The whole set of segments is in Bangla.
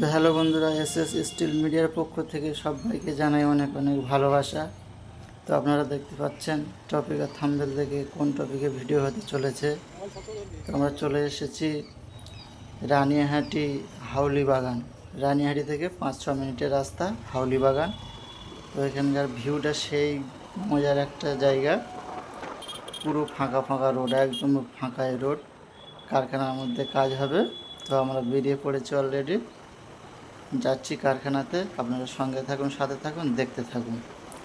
তো হ্যালো বন্ধুরা এস এস স্টিল মিডিয়ার পক্ষ থেকে সবাইকে জানাই অনেক অনেক ভালোবাসা। তো আপনারা দেখতে পাচ্ছেন টপিকের থাম্বেল থেকে কোন টপিকে ভিডিও হতে চলেছে। তো আমরা চলে এসেছি রানিয়াহাটি হাউলি বাগান রানিয়াহাটি থেকে পাঁচ ছ মিনিটের রাস্তা হাউলি বাগান তো এখানকার ভিউটা সেই মজার একটা জায়গা। পুরো ফাঁকা ফাঁকা রোড, একদম ফাঁকা রোড। কারখানার মধ্যে কাজ হবে। তো আমরা বেরিয়ে পড়েছি অলরেডি যাচ্ছি কারখানাতে। আপনারা সঙ্গে থাকুন, সাথে থাকুন, দেখতে থাকুন।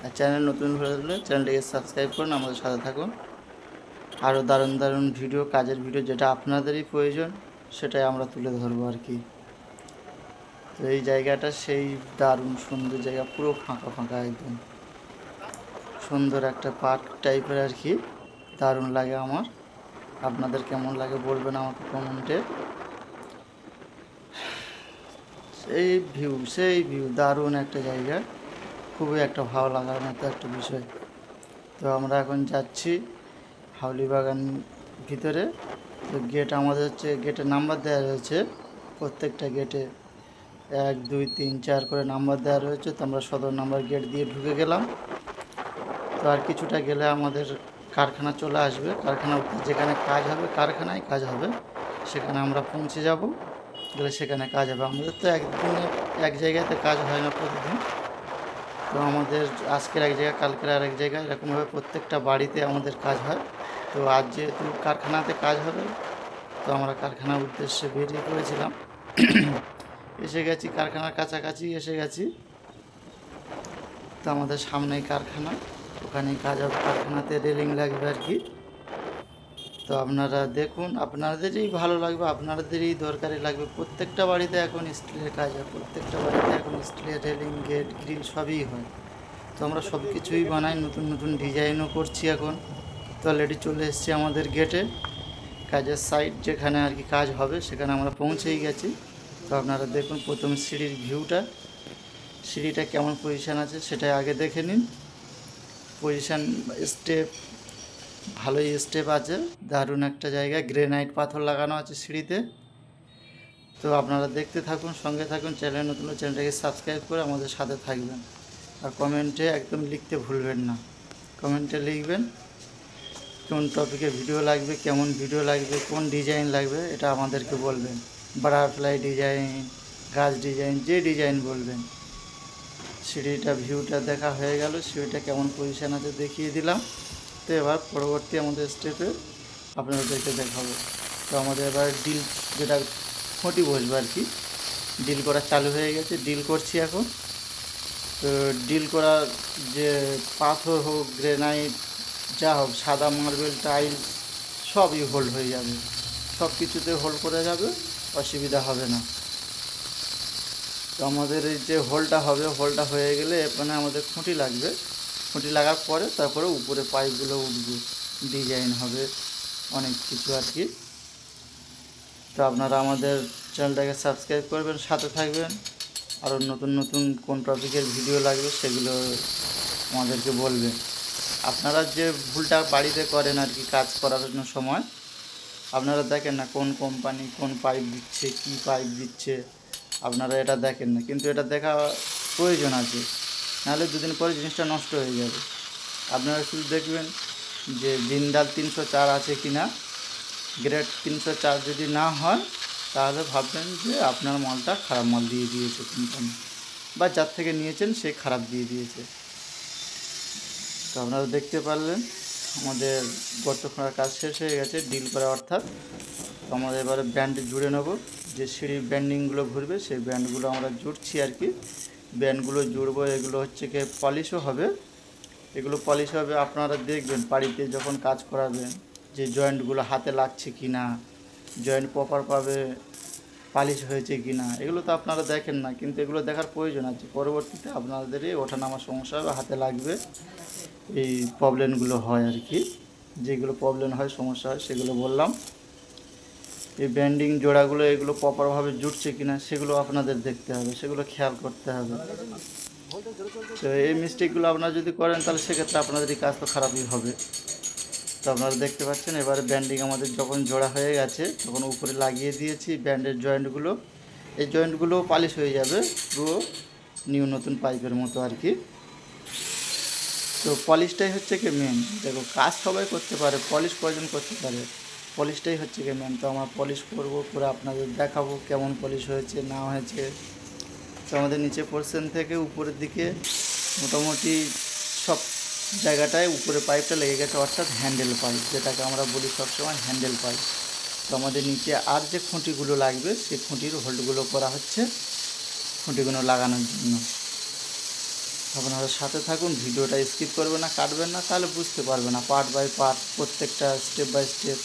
আর চ্যানেল নতুন হলে চ্যানেলটিকে সাবস্ক্রাইব করুন, আমাদের সাথে থাকুন। আরও দারুণ দারুণ ভিডিও, কাজের ভিডিও যেটা আপনাদেরই প্রয়োজন, সেটাই আমরা তুলে ধরবো আর কি। তো এই জায়গাটা সেই দারুণ সুন্দর জায়গা, পুরো ফাঁকা ফাঁকা একদম। সুন্দর একটা পার্ক টাইপের আর কি, দারুণ লাগে আমার। আপনাদের কেমন লাগে বলবেন আমাকে কমেন্টে। সেই ভিউ সেই ভিউ দারুণ একটা জায়গা। খুবই একটা ভালো লাগার মতো একটা বিষয়। তো আমরা এখন যাচ্ছি হাউলি বাগান ভিতরে। তো গেট আমাদের হচ্ছে গেটের নাম্বার দেওয়া রয়েছে। প্রত্যেকটা গেটে এক, দুই, তিন, চার করে নাম্বার দেওয়া রয়েছে। তো আমরা সদর নাম্বার গেট দিয়ে ঢুকে গেলাম। তো আর কিছুটা গেলে আমাদের কারখানা চলে আসবে। কারখানা যেখানে কাজ হবে, কারখানায় কাজ হবে, সেখানে আমরা পৌঁছে যাব। গেলে সেখানে কাজ হবে। আমাদের তো একদিনে এক জায়গাতে কাজ হয় না প্রতিদিন। তো আমাদের আজকের এক জায়গায় কালকের আরেক জায়গায় এরকমভাবে প্রত্যেকটা বাড়িতে আমাদের কাজ হয়। তো আজ যেহেতু কারখানাতে কাজ হবে, তো আমরা কারখানার উদ্দেশ্যে বেরিয়ে পড়েছিলাম। এসে গেছি, কারখানার কাছাকাছি এসে গেছি। তো আমাদের সামনেই কারখানা, ওখানেই কাজ হবে। কারখানাতে রেলিং লাগবে আর কি। তো আপনারা দেখুন, আপনাদেরই ভালো লাগবে, আপনাদেরই দরকারি লাগবে। প্রত্যেকটা বাড়িতে এখন স্টিলের কাজ হয়, প্রত্যেকটা বাড়িতে এখন স্টিলের রেলিং, গেট, গ্রিল সবই হয়। তো আমরা সব কিছুই বানাই, নতুন নতুন ডিজাইনও করছি এখন। তো অলরেডি চলে এসেছি আমাদের গেটে। কাজের সাইড যেখানে আর কি কাজ হবে, সেখানে আমরা পৌঁছেই গেছি। তো আপনারা দেখুন প্রথম সিঁড়ির ভিউটা সিঁড়িটা কেমন পজিশান আছে সেটা আগে দেখে নিন। পজিশান স্টেপ ভালোই স্টেপ আছে। দারুণ একটা জায়গা। গ্রেনাইট পাথর লাগানো আছে সিঁড়িতে। তো আপনারা দেখতে থাকুন, সঙ্গে থাকুন চ্যানেল নতুন চ্যানেলটাকে সাবস্ক্রাইব করে আমাদের সাথে থাকবেন। আর কমেন্টে একদম লিখতে ভুলবেন না। কমেন্টে লিখবেন, কোন টপিকে ভিডিও লাগবে, কেমন ভিডিও লাগবে, কোন ডিজাইন লাগবে, এটা আমাদেরকে বলবেন। বাটারফ্লাই ডিজাইন গাছ ডিজাইন যে ডিজাইন বলবেন। সিঁড়িটা ভিউটা দেখা হয়ে গেল, সিঁড়িটা কেমন পজিশান আছে দেখিয়ে দিলাম। তো এবার পরবর্তী আমাদের স্টেপে আপনাদেরকে দেখাবো। তো আমাদের এবার ডিল যেটা খুঁটি বসবে আর কি ডিল করা চালু হয়ে গেছে ডিল করছি এখন। তো ডিল করার যে পাথর হোক গ্রেনাইট যা হোক, সাদা মার্বেল টাইল সবই হোল্ড হয়ে যাবে। সব কিছুতে হোল্ড করে যাবে, অসুবিধা হবে না। তো আমাদের এই যে হোলটা হবে হোলটা হয়ে গেলে এখানে আমাদের খুঁটি লাগবে। খুঁটি লাগার পরে তারপরে উপরে পাইপগুলো উঠবে ডিজাইন হবে, অনেক কিছু আর কি। তো আপনারা আমাদের চ্যানেলটাকে সাবস্ক্রাইব করবেন, সাথে থাকবেন। আরও নতুন নতুন কোন টপিকের ভিডিও লাগবে সেগুলো আমাদেরকে বলবেন। আপনারা যে ভুলটা বাড়িতে করেন আর কি কাজ করানোর সময়, আপনারা দেখেন না কোন কোম্পানি কোন পাইপ দিচ্ছে, কি পাইপ দিচ্ছে, আপনারা এটা দেখেন না। কিন্তু এটা দেখা প্রয়োজন আছে। নাহলে দুদিন পরে জিনিসটা নষ্ট হয়ে যাবে। আপনারা শুধু দেখবেন যে জিন্দাল তিনশো চার আছে কি না গ্রেড তিনশো চার যদি না হয়, তাহলে ভাববেন যে আপনার মালটা খারাপ মাল দিয়ে দিয়েছে কোম্পানি, বা যার থেকে নিয়েছেন সে খারাপ দিয়ে দিয়েছে। তো আপনারা দেখতে পারলেন, আমাদের গর্ত খোঁড়ার কাজ শেষ হয়ে গেছে, ডিল করা অর্থাৎ। আমরা এবারে ব্যান্ড জুড়ে নেব, যে সিঁড়ির ব্যান্ডিংগুলো ঘুরবে, সেই ব্যান্ডগুলো আমরা জুড়ছি আর কি। ব্যান্ডগুলো জুড়বো, এগুলো হচ্ছে কি পলিশও হবে। এগুলো পলিশ হবে, আপনারা দেখবেন বাড়িতে যখন কাজ করাবেন যে জয়েন্টগুলো হাতে লাগছে কি না জয়েন্ট প্রপার পাবে পালিশ হয়েছে কি না এগুলো তো আপনারা দেখেন না, কিন্তু এগুলো দেখার প্রয়োজন আছে। পরবর্তীতে আপনাদেরই ওঠানামার সমস্যা হবে, হাতে লাগবে এই প্রবলেমগুলো হয় আর কি। যেগুলো প্রবলেম হয়, সমস্যা হয়, সেগুলো বললাম। এই ব্যান্ডিং জোড়াগুলো, এগুলো প্রপারভাবে জুটছে কিনা, সেগুলো আপনাদের দেখতে হবে, সেগুলো খেয়াল করতে হবে। তো এই মিস্টেকগুলো আপনারা যদি করেন, তাহলে সেক্ষেত্রে আপনাদের এই কাজ তো খারাপই হবে। তো আপনারা দেখতে পাচ্ছেন, এবারে ব্যান্ডিং আমাদের যখন জোড়া হয়ে গেছে, তখন উপরে লাগিয়ে দিয়েছি ব্যান্ডের জয়েন্টগুলো। এই জয়েন্টগুলো পালিশ হয়ে যাবে, পুরো নিউ নতুন পাইপের মতো আর কি। তো পলিশটাই হচ্ছে কি মেন দেখো, কাজ সবাই করতে পারে, পলিশ কয়জন করতে পারে। পলিশটাই হচ্ছে কি মেন তো আমরা পলিশ করব পুরো আপনাদের দেখাবো কেমন পলিশ হয়েছে, না হয়েছে। তো আমাদের নিচে পোর্শন থেকে উপরের দিকে মোটামুটি সব জায়গাটায় উপরে পাইপটা লেগে গেছে, অর্থাৎ হ্যান্ডেল পাইপ যেটাকে আমরা বলি সবসময় হ্যান্ডেল পাইপ তো আমাদের নিচে আর যে খুঁটিগুলো লাগবে, সেই খুঁটির হোল্ডগুলো করা হচ্ছে খুঁটিগুলো লাগানোর জন্য। আপনারা সাথে থাকুন, ভিডিওটা স্কিপ করবেন না, কাটবেন না, তাহলে বুঝতে পারবে না পার্ট বাই পার্ট প্রত্যেকটা স্টেপ বাই স্টেপ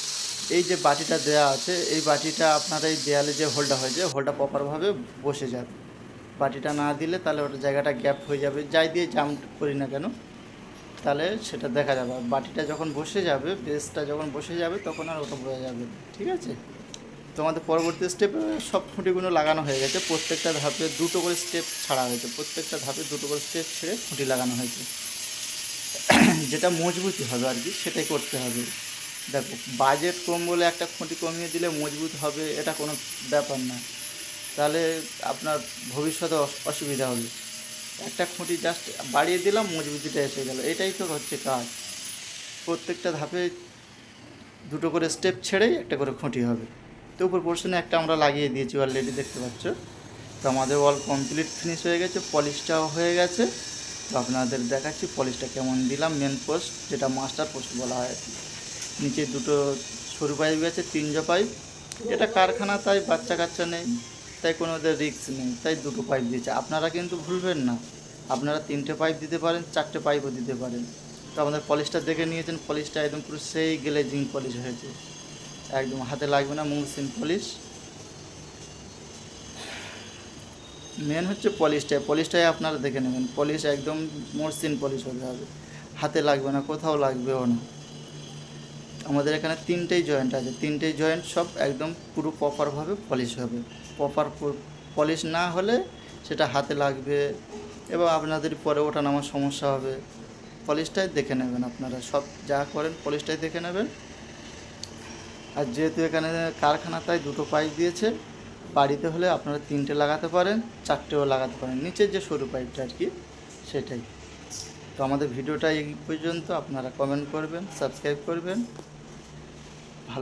এই যে বাটিটা দেওয়া আছে, এই বাটিটা আপনার এই দেয়ালে যে হোলটা হয়েছে হোলটা প্রপারভাবে বসে যাবে। বাটিটা না দিলে তাহলে ওটা জায়গাটা গ্যাপ হয়ে যাবে। যাই দিয়ে জাম করি না কেন, তাহলে সেটা দেখা যাবে। বাটিটা যখন বসে যাবে বেসটা যখন বসে যাবে, তখন আর ওটা বোঝা যাবে। ঠিক আছে? তোমাদের পরবর্তী স্টেপে সব খুঁটিগুলো লাগানো হয়ে গেছে। প্রত্যেকটা ধাপে দুটো করে স্টেপ ছাড়া হয়েছে। প্রত্যেকটা ধাপে দুটো করে স্টেপ ছেড়ে খুঁটি লাগানো হয়েছে। যেটা মজবুতি হবে আর কি, সেটাই করতে হবে। দেখো বাজেট কম বলে একটা খুঁটি কমিয়ে দিলে মজবুত হবে, এটা কোনো ব্যাপার না। তাহলে আপনার ভবিষ্যতে অস- অসুবিধা হবে। একটা খুঁটি জাস্ট বাড়িয়ে দিলাম, মজবুতিটা এসে গেল। এটাই তো হচ্ছে কাজ। প্রত্যেকটা ধাপে দুটো করে স্টেপ ছেড়েই একটা করে খুঁটি হবে। তো উপর পোর্শনে একটা আমরা লাগিয়ে দিয়েছি অলরেডি দেখতে পাচ্ছ? তো আমাদের অল কমপ্লিট ফিনিশ হয়ে গেছে পলিশটাও হয়ে গেছে। তো আপনাদের দেখাচ্ছি পলিশটা কেমন দিলাম মেন পোস্ট যেটা মাস্টার পোস্ট বলা হয় আর কি। নিচে দুটো সরু পাইপ গেছে তিনজো পাইপ এটা কারখানা, তাই বাচ্চা কাচ্চা নেই, তাই কোনো ওদের রিস্ক নেই, তাই দুটো পাইপ দিয়েছে। আপনারা কিন্তু ভুলবেন না। আপনারা তিনটে পাইপ দিতে পারেন, চারটে পাইপও দিতে পারেন। তো আমাদের পলিশটা দেখে নিয়েছেন পলিশটা একদম পুরো সেই গ্লেজিং পলিশ হয়েছে। একদম হাতে লাগবে না মৌসিন পলিশ মেন হচ্ছে পলিশটাই পলিশটাই আপনারা দেখে নেবেন। পলিশ একদম মসৃণ পলিশ হতে হবে। হাতে লাগবে না, কোথাও লাগবেও না। আমাদের এখানে তিনটেই জয়েন্ট আছে। তিনটেই জয়েন্ট সব একদম পুরো প্রপারভাবে পলিশ হবে। প্রপার পলিশ না হলে সেটা হাতে লাগবে। এবং আপনাদের পরে ওঠা নামার সমস্যা হবে। পলিশটাই দেখে নেবেন আপনারা। সব যা করেন পলিশটাই দেখে নেবেন। আর যেহেতু এখানে কারখানা, তাই দুটো পাইপ দিয়েছে। বাড়িতে হলে আপনারা তিনটে লাগাতে পারেন, চারটেও লাগাতে পারেন। নিচের যে সরু পাইপটা আর কি, সেটাই। তো আমাদের ভিডিওটা এই পর্যন্ত। আপনারা কমেন্ট করবেন সাবস্ক্রাইব করবেন।